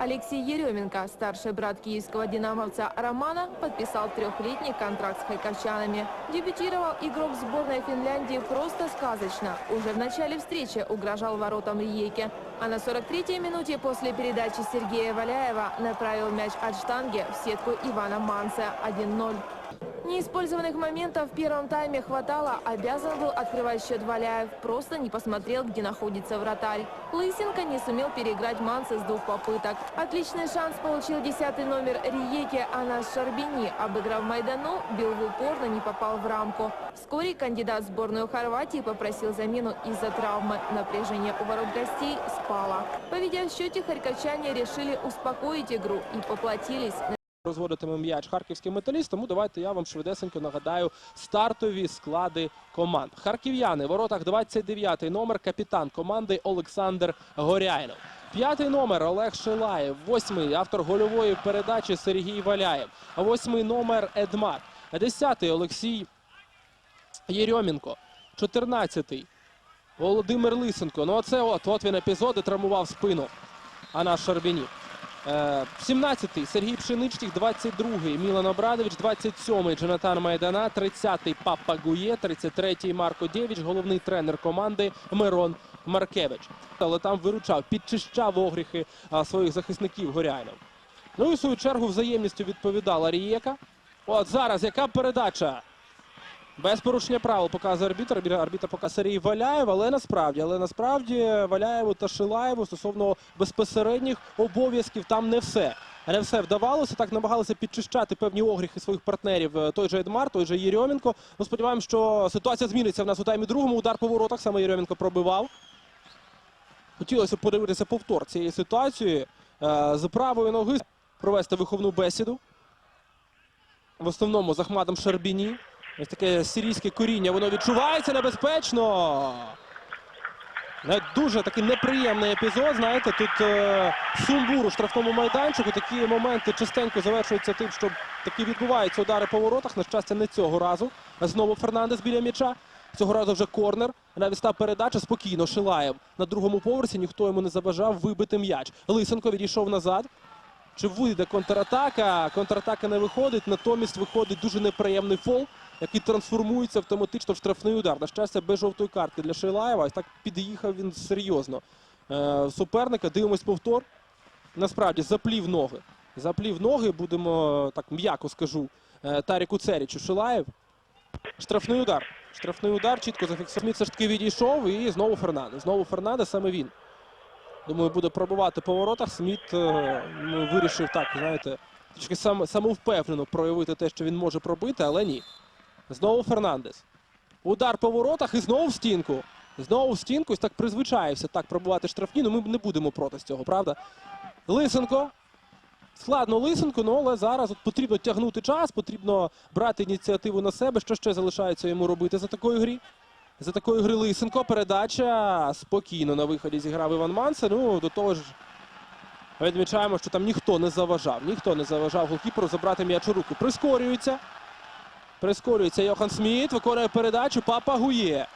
Алексей Еременко, старший брат киевского динамовца Романа, подписал трехлетний контракт с харьковчанами. Дебютировал игрок сборной Финляндии просто сказочно. Уже в начале встречи угрожал воротам Риеке. А на 43-й минуте после передачи Сергея Валяева направил мяч от штанги в сетку Ивана Манце 1-0. Неиспользованных моментов в первом тайме хватало, обязан был открывать счет Валяев, просто не посмотрел, где находится вратарь. Лысенко не сумел переиграть Манса с двух попыток. Отличный шанс получил десятый номер Риеки Анас Шарбини, обыграв Майдану, бил в упор, но не попал в рамку. Вскоре кандидат в сборную Хорватии попросил замену из-за травмы. Напряжение у ворот гостей спало. Поведя в счете, харьковчане решили успокоить игру и поплатились розводитиме м'яч харківський металіст. Тому давайте я вам швидесенько нагадаю стартові склади команд. Харків'яни воротах 29-й номер, капітан команди Олександр Горяйнов. П'ятий номер Олег Шилаєв. Восьмий автор гольової передачі Сергій Валяєв. Восьмий номер Едмар. Десятий Олексій Єрьомінко. Чотирнадцятий Володимир Лисенко. Ну оце от, от він епізод, де травмував спину. Анаш Шарбіні. Е, 17-й Сергій Пшеничник, 22-й Мілан Обрадович, 27-й Джонатан Майдана, 30-й Папа Гує, 33-й Марко Дєвіч, головний тренер команди Мирон Маркевич. Але там виручав, підчищав огріхи своїх захисників Горяйнов. Ну і свою чергу взаємністю відповідала Рієка. От зараз яка передача? Без порушення правил показує арбітр. Арбітр, показує Сергій Валяєв, але насправді, але насправді Валяєву та Шилаєву стосовно безпосередніх обов'язків там не все. Не все вдавалося. Так намагалися підчищати певні огріхи своїх партнерів. е, Той же Едмар, той же Єрьомінко. Ну, сподіваємося, що ситуація зміниться в нас у таймі другому. Удар по воротах. Саме Єрьомінко пробивав. Хотілося подивитися повтор цієї ситуації. Е, З правої ноги провести виховну бесіду. В основному з Ахмадом Шарбіні. Ось таке сирійське коріння, воно відчувається небезпечно. Дуже такий неприємний епізод. Знаєте, тут е, сумбур у штрафному майданчику. Такі моменти частенько завершуються тим, що такі відбуваються удари по воротах. На щастя, не цього разу. Знову Фернандес біля м'яча. Цього разу вже корнер. Навіть став передача спокійно. Шилаєв на другому поверсі. Ніхто йому не забажав вибити м'яч. Лисенко відійшов назад. Чи вийде контратака? Контратака не виходить, натомість виходить дуже неприємний фол, який трансформується автоматично в штрафний удар. На щастя, без жовтої картки для Шилаєва. Ось так під'їхав він серйозно. Е, суперника. Дивимось повтор. Насправді заплів ноги. Заплів ноги, будемо так м'яко скажу. Е, Таріку Церічу Шилаєв. Штрафний удар. Штрафний удар, чітко зафіксував. Сміт все ж таки відійшов і знову Фернандес. Знову Фернандес, саме він. Думаю, буде пробувати по воротах. Сміт е, ну, вирішив так, знаєте, трішки сам, самовпевнено проявити те, що він може пробити, але ні. Знову Фернандес. Удар по воротах і знову в стінку. Знову в стінку. Ось так призвичаєвся так пробувати штрафні. Ну ми не будемо проти з цього, правда? Лисенко. Складно Лисенко, ну але зараз от потрібно тягнути час, потрібно брати ініціативу на себе. Що ще залишається йому робити за такої грі? За такої гри Лисенко передача спокійно на виході зіграв Іван Мансе. Ну, до того ж, відмічаємо, що там ніхто не заважав. Ніхто не заважав голкіперу забрати м'яч у руку. Прискорюється. Прискорюється Йохан Сміт, виконує передачу. Папа Гує.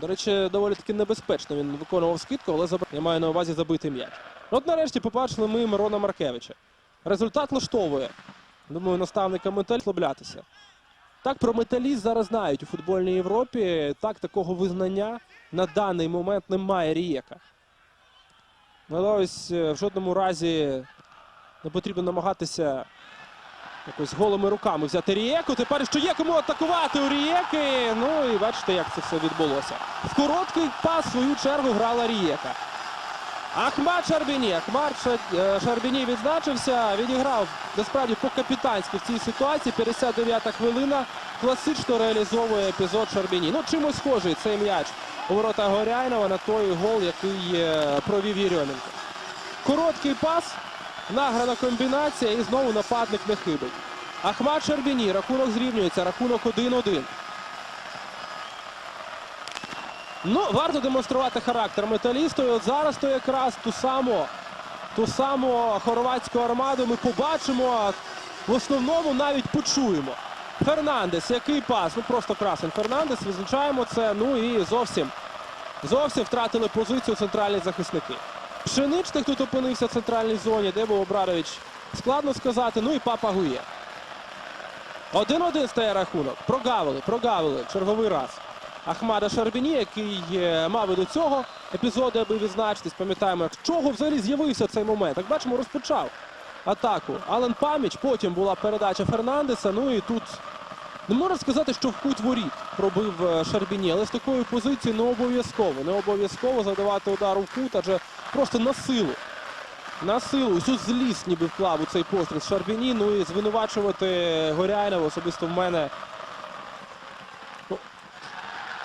До речі, доволі таки небезпечно він виконував скидку, але заб... я маю на увазі забити м'яч. От нарешті побачили ми Мирона Маркевича. Результат влаштовує. Думаю, наставника металь слаблятися. Так про металіст зараз знають у футбольній Європі. Так такого визнання на даний момент немає Рієка. Але ось е, в жодному разі не потрібно намагатися якось голими руками взяти Рієку. Тепер що є кому атакувати у Рієки. Ну і бачите, як це все відбулося. В короткий пас в свою чергу грала Рієка. Ахмат Шарбіні. Ахмат Ша- е, Шарбіні відзначився, відіграв насправді по-капітанськи в цій ситуації. 59-та хвилина. Класично реалізовує епізод Шарбіні. Ну, чимось схожий цей м'яч у ворота Горяйнова на той гол, який е, провів Єрьомінко. Короткий пас, награна комбінація і знову нападник не хибить. Ахмат Шарбіні. Рахунок зрівнюється. Рахунок 1-1. Ну, варто демонструвати характер металісту. І от зараз то якраз ту саму, ту саму хорватську армаду ми побачимо, а в основному навіть почуємо. Фернандес, який пас? Ну просто красен Фернандес, визначаємо це. Ну і зовсім, зовсім втратили позицію центральні захисники. Пшеничник тут опинився в центральній зоні, де був Обрадович. Складно сказати. Ну і папа Гує. Один-один стає рахунок. Прогавили, прогавили черговий раз. Ахмада Шарбіні, який мав і до цього епізоду, аби відзначитись, пам'ятаємо, з чого взагалі з'явився цей момент. Як бачимо, розпочав атаку. Ален Паміч, потім була передача Фернандеса. Ну і тут не можна сказати, що в кут воріт пробив е, Шарбіні, але з такої позиції не обов'язково. Не обов'язково задавати удар у кут, адже просто на силу. На силу, усю злість ніби вклав у цей постріл Шарбіні. Ну і звинувачувати Горяйнова особисто в мене. Ну,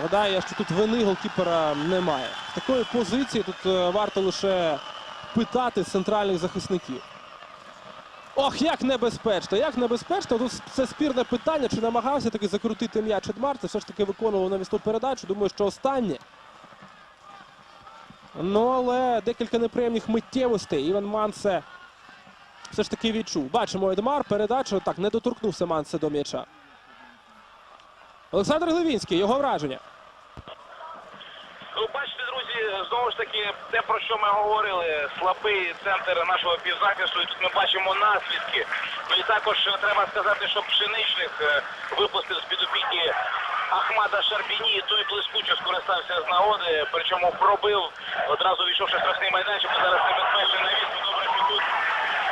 гадаю, я, що тут вини голкіпера немає. З такої позиції тут е, варто лише питати центральних захисників. Ох, як небезпечно, як небезпечно. Тут це спірне питання, чи намагався таки закрутити м'яч Едмар. Це все ж таки виконував навісну передачу. Думаю, що останнє. Ну, але декілька неприємних миттєвостей. Іван Мансе все ж таки відчув. Бачимо Едмар, передачу. Так, не доторкнувся Мансе до м'яча. Олександр Глевінський, його враження. Ну, бачите, друзі, знову ж таки, те, про що ми говорили, слабий центр нашого півзахисту, тут ми бачимо наслідки. Ну і також е, треба сказати, що пшеничник е, випустив з під опіки Ахмада Шарбіні, і той блискуче скористався з нагоди, причому пробив, одразу війшовши штрафний майданчик, зараз небезпечний навіс. Добре, що тут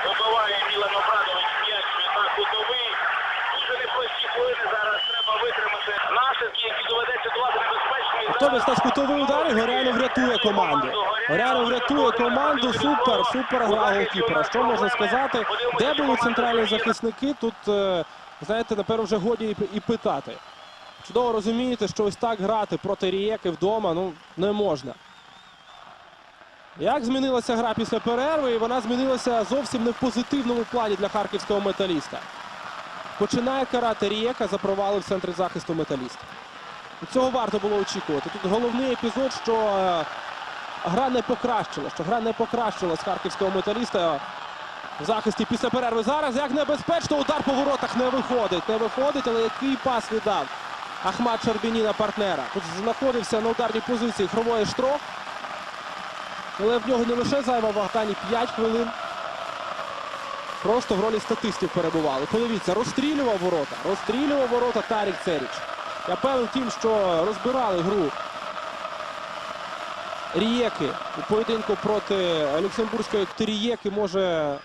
вибиває Мілан Обрадович м'яч на кутовий. Дуже непрості хвилини зараз треба витримати наслідки, які доведеться давати небезпечні. Готовість на скутовий удар і врятує команду. Горяйнов врятує команду. Супер, супер гра голкіпера. Що можна сказати? Де були центральні захисники? Тут, е, знаєте, напевно, вже годі і питати. Чудово розумієте, що ось так грати проти Рієки вдома ну, не можна. Як змінилася гра після перерви, і вона змінилася зовсім не в позитивному плані для харківського металіста. Починає карати Рієка за провали в центрі захисту металіста. Цього варто було очікувати. Тут головний епізод, що е, гра не покращила, що гра не покращила з харківського металіста в захисті після перерви. Зараз як небезпечно, удар по воротах не виходить. Не виходить, але який пас віддав Ахмат Шарбіні на партнера. Тут знаходився на ударній позиції Хромої Штро. Але в нього не лише зайва в Ахтані 5 хвилин. Просто в ролі статистів перебували. Подивіться, розстрілював ворота. Розстрілював ворота Тарік Церіч. Я певен в тім, що розбирали гру Рієки у поєдинку проти Люксембурзької Рієки може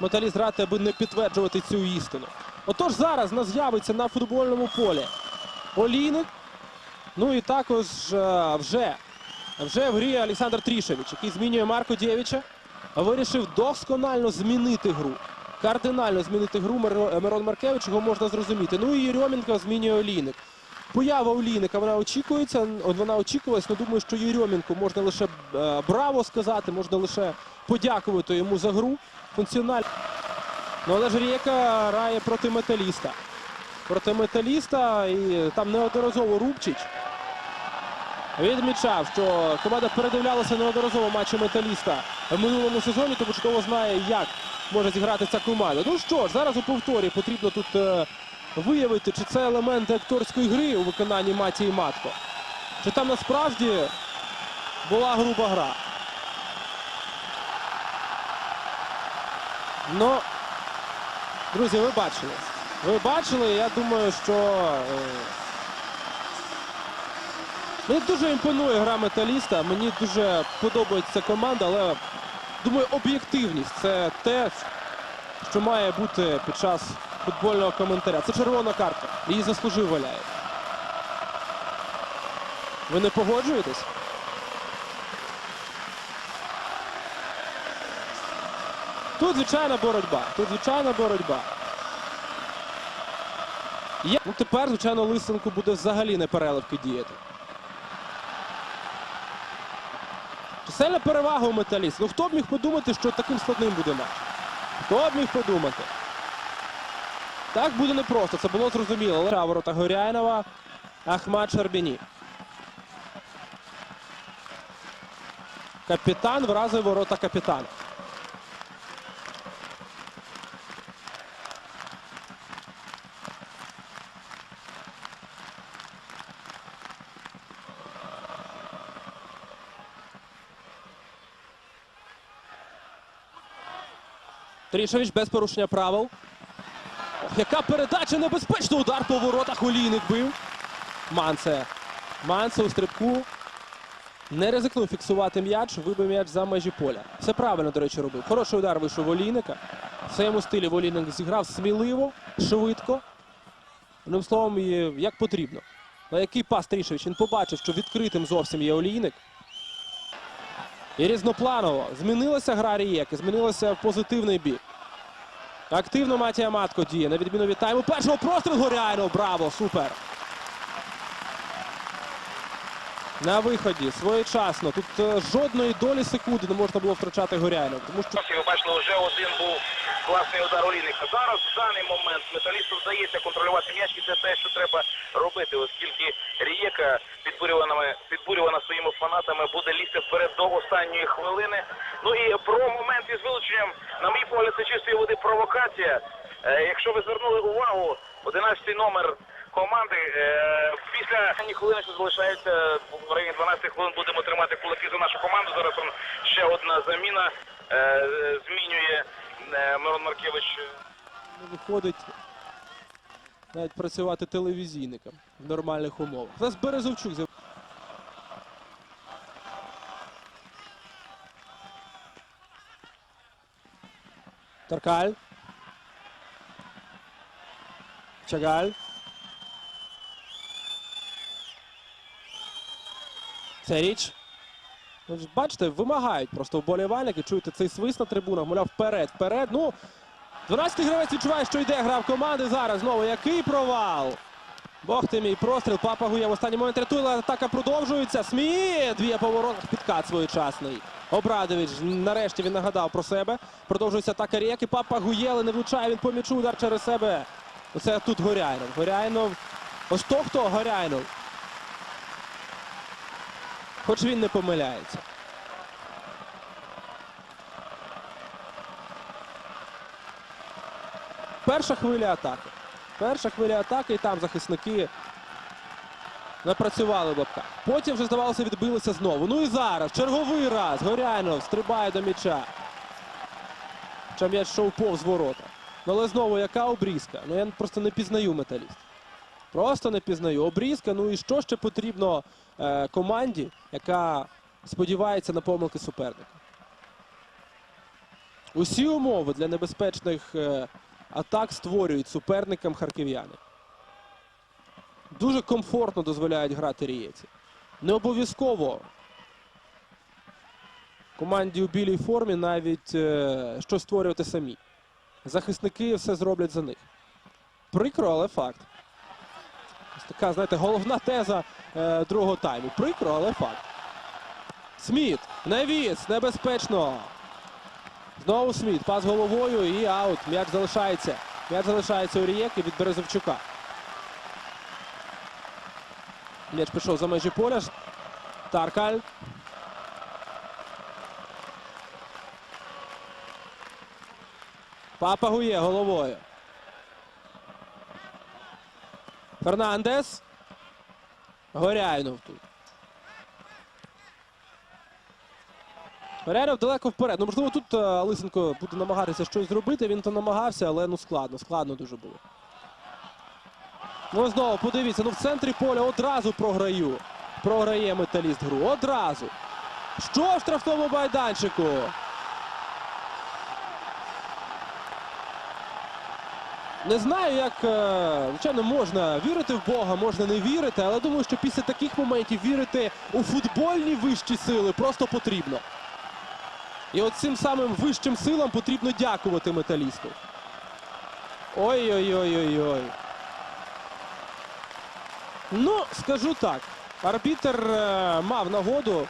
металіст грати, аби не підтверджувати цю істину. Отож зараз нас з'явиться на футбольному полі Олійник. Ну і також е, вже, вже в грі Олександр Трішевич, який змінює Марко Дєвіча, вирішив досконально змінити гру. Кардинально змінити гру Мирон Маркевич, його можна зрозуміти. Ну і Єрьомінка змінює Олійник. Поява Олійника вона очікується. Вона очікувалась. але думаю, що Єрьомінку можна лише е, браво сказати, можна лише подякувати йому за гру. Функціонально. Ну але ж Рієка грає проти металіста. Проти металіста і там неодноразово Рубчич відмічав, що команда передивлялася неодноразово матчі металіста в минулому сезоні, тому чудово знає, як може зіграти ця команда. Ну що ж, зараз у повторі потрібно тут е, виявити, чи це елементи акторської гри у виконанні Матії Матко, чи там насправді була груба гра. Ну, друзі, ви бачили. Ви бачили, я думаю, що. Мені дуже імпонує гра металіста. Мені дуже подобається команда, але думаю, об'єктивність це те, що має бути під час футбольного коментаря. Це червона картка. Її заслужив Валяєв. Ви не погоджуєтесь? Тут звичайна боротьба. Тут звичайна боротьба. Є... Ну, тепер, звичайно, Лисенку буде взагалі не переливки діяти. Чисельна перевага у металіст. Ну хто б міг подумати, що таким складним буде матч? Хто б міг подумати? Так буде непросто, це було зрозуміло. Але ворота Горяйнова, Ахмат Шарбіні. Капітан вразив ворота капітана. Трішевич без порушення правил. Яка передача небезпечна. Удар по воротах Олійник бив. Манце. Манце у стрибку. Не ризикнув фіксувати м'яч, вибив м'яч за межі поля. Все правильно, до речі, робив. Хороший удар вийшов Олійника. В своєму стилі Волійник зіграв сміливо, швидко. Одним словом, як потрібно. На який пас Трішевич? Він побачив, що відкритим зовсім є Олійник. І різнопланово змінилася гра Рієки, змінилася в позитивний бік. Активно Матія Матко діє, на відміну від тайму. Першого прострілу Горяйно. Браво! Супер! На виході своєчасно. Тут е, жодної долі секунди не можна було втрачати Горяйнов. Тому що Ви бачили, вже один був класний удар Олійника. Зараз в даний момент металісту вдається контролювати м'яч, і це те, що треба робити, оскільки Рієка підбурювана, підбурювана своїми фанатами буде лізти вперед до останньої хвилини. Ну і про момент із вилученням, на мій погляд, це чистої води провокація. Е, якщо ви звернули увагу, 11 номер команди е, після останніх хвилин, що залишається в районі 12 хвилин, будемо тримати кулаки за нашу команду. Зараз ще одна заміна е, змінює е, Мирон Маркевич. не виходить навіть працювати телевізійником в нормальних умовах. Зараз Березовчук. Таркаль. Чагаль. Це річ. Бачите, вимагають просто вболівальники. Чуєте цей свист на трибунах, мовляв, вперед, вперед. Ну, 12-й гравець відчуває, що йде гра в команди. Зараз знову який провал. Бог ти мій простріл. Папа Гує в останній момент рятує, але атака продовжується. Сміт! Дві поворотах підкат своєчасний. Обрадович нарешті він нагадав про себе. Продовжується атака Рєки. Папа Гує, але не влучає. Він по м'ячу удар через себе. Оце тут Горяйнов. Горяйнов. Ось то хто Горяйнов. Хоч він не помиляється. Перша хвиля атаки. Перша хвиля атаки, і там захисники напрацювали лапках. Потім вже, здавалося, відбилися знову. Ну і зараз, черговий раз. Горянов стрибає до м'яча. Хоча м'яч йшов повз ворота. Ну але знову яка обрізка? Ну я просто не пізнаю металіст. Просто не пізнаю. Обрізка, ну і що ще потрібно е, команді, яка сподівається на помилки суперника? Усі умови для небезпечних е, атак створюють суперникам харків'яни. Дуже комфортно дозволяють грати рієці. Не обов'язково команді у білій формі навіть е, щось створювати самі. Захисники все зроблять за них. Прикро, але факт. Така, знаєте, головна теза е, другого тайму. Прикро, але факт. Сміт, навіс, небезпечно. Знову Сміт. Пас головою і аут. М'яч залишається. М'яч залишається у Рієки від Березовчука. М'яч пішов за межі поля. Таркаль. Папа Гує головою. Фернандес. Горяйнов тут. Горяйнов далеко вперед. Ну, можливо, тут е, Лисенко буде намагатися щось зробити. Він то намагався, але ну складно. Складно дуже було. Ну знову подивіться, ну в центрі поля одразу програю. Програє металіст гру. Одразу. Що в штрафному майданчику? Не знаю, як е, звичайно можна вірити в Бога, можна не вірити, але думаю, що після таких моментів вірити у футбольні вищі сили просто потрібно. І от цим самим вищим силам потрібно дякувати металісту. Ой-ой-ой-ой-ой. Ну, скажу так. Арбітер е, мав нагоду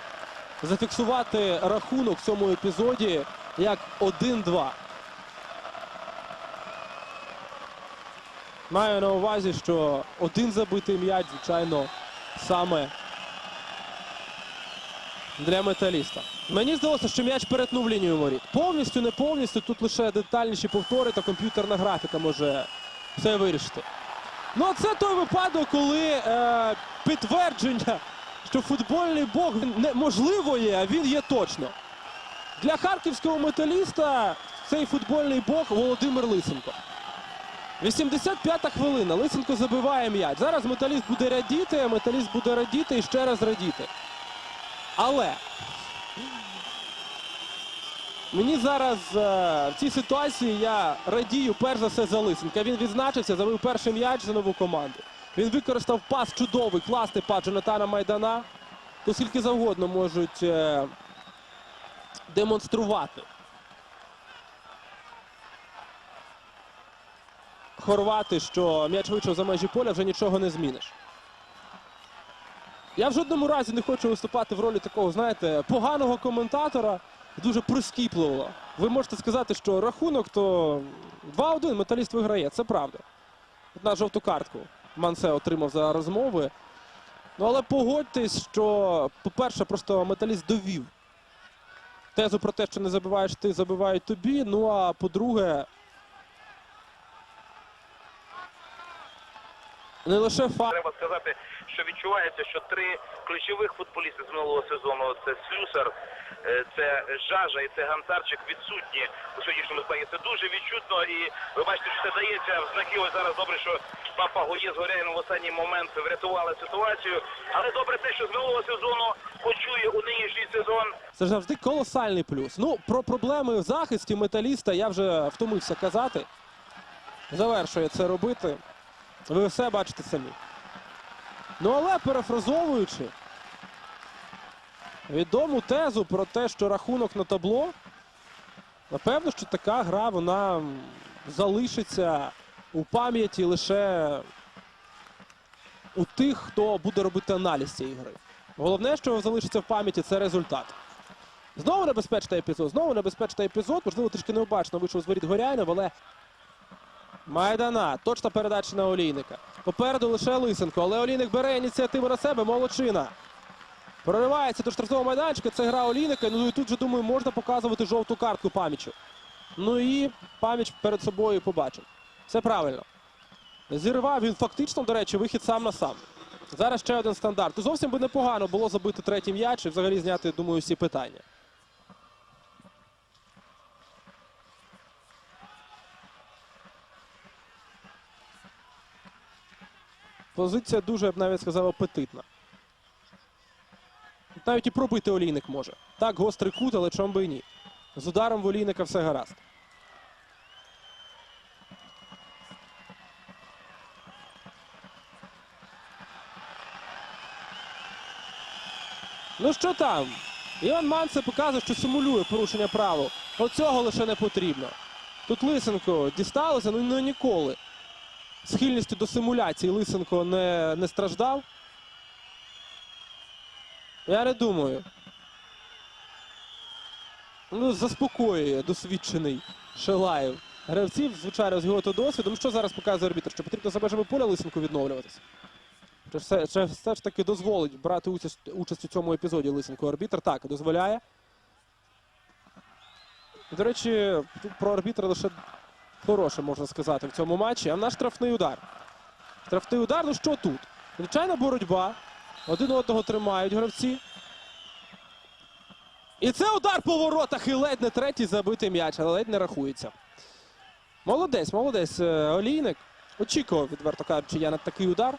зафіксувати рахунок в цьому епізоді як 1-2. Маю на увазі, що один забитий м'яч, звичайно, саме для металіста. Мені здалося, що м'яч перетнув лінію воріт. Повністю, не повністю. Тут лише детальніші повтори та комп'ютерна графіка може все вирішити. Ну, це той випадок, коли е, підтвердження, що футбольний бог неможливо є, а він є точно. Для харківського металіста цей футбольний бог Володимир Лисенко. 85-та хвилина. Лисенко забиває м'яч. Зараз металіст буде радіти, металіст буде радіти і ще раз радіти. Але мені зараз е, в цій ситуації я радію перш за все за Лисенка. Він відзначився, забив перший м'яч за нову команду. Він використав пас чудовий, класний пас Джонатана Майдана. То скільки завгодно можуть е, демонструвати. Хорвати, що м'яч вийшов за межі поля, вже нічого не зміниш. Я в жодному разі не хочу виступати в ролі такого, знаєте, поганого коментатора, дуже прискіпливого. Ви можете сказати, що рахунок то 2-1, металіст виграє. Це правда. Одна жовту картку Мансе отримав за розмови. Ну але погодьтесь, що, по-перше, просто металіст довів тезу про те, що не забиваєш ти, забивають тобі. Ну а по-друге, не лише факт. Треба сказати, що відчувається, що три ключових футболісти з минулого сезону це Слюсар, е, це Жажа і це Ганцарчик відсутні у сьогоднішньому складі. Це дуже відчутно і ви бачите, що це дається в знаки. Ось зараз добре, що папа Гоє з Горяєм в останній момент врятували ситуацію. Але добре те, що з минулого сезону почує у нинішній сезон. Це ж завжди колосальний плюс. Ну, про проблеми в захисті металіста я вже втомився казати. Завершує це робити. Ви все бачите самі. Ну, але перефразовуючи відому тезу про те, що рахунок на табло, напевно, що така гра вона залишиться у пам'яті лише у тих, хто буде робити аналіз цієї гри. Головне, що залишиться в пам'яті, це результат. Знову небезпечний епізод, знову небезпечний епізод. Можливо, трішки необачно вийшов з воріт Горяйнов, але Майдана. Точна передача на Олійника. Попереду лише Лисенко, але Олійник бере ініціативу на себе. Молодчина. Проривається до штрафного майданчика. Це гра Олійника. Ну і тут же, думаю, можна показувати жовту картку пам'ячу. Ну і пам'яч перед собою побачив. Все правильно. Зірвав він фактично, до речі, вихід сам на сам. Зараз ще один стандарт. Ну, Зовсім би непогано було забити третій м'яч і взагалі зняти, думаю, всі питання. Позиція дуже, я б навіть сказав, апетитна. Навіть і пробити олійник може. Так, гострий кут, але чом би і ні. З ударом в олійника все гаразд. Ну що там? Іван Манце показує, що симулює порушення правил. Оцього лише не потрібно. Тут Лисенко дісталося, ну, ну ніколи. Схильністю до симуляції Лисенко не, не страждав. Я не думаю. Ну, заспокоює досвідчений Шелаєв. Гравців, звичайно, з його то досвідом. Що зараз показує арбітр? Що потрібно за межами поля Лисенку відновлюватися? Чи все, чи все ж таки дозволить брати участь, участь у цьому епізоді Лисенко? Арбітр так, дозволяє. До речі, про арбітра лише хороше можна сказати в цьому матчі. А наш штрафний удар. Штрафний удар, ну що тут? Звичайна боротьба. Один одного тримають гравці. І це удар по воротах і ледь не третій забитий м'яч, але ледь не рахується. Молодець, молодець. е, Олійник. Очікував, відверто кажучи, я на такий удар.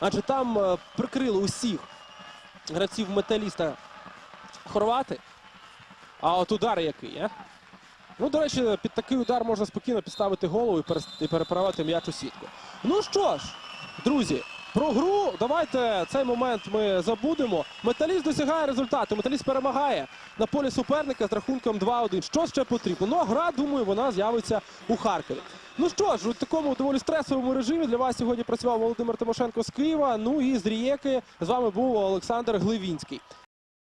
Адже там е, прикрили усіх гравців металіста хорвати. А от удар який, а? Ну, до речі, під такий удар можна спокійно підставити голову і переправити м'яч у сітку. Ну що ж, друзі, про гру давайте цей момент ми забудемо. Металіст досягає результату. Металіст перемагає на полі суперника з рахунком 2-1. Що ще потрібно? Ну, а гра, думаю, вона з'явиться у Харкові. Ну що ж, у такому доволі стресовому режимі для вас сьогодні працював Володимир Тимошенко з Києва. Ну і з Рієки з вами був Олександр Гливінський.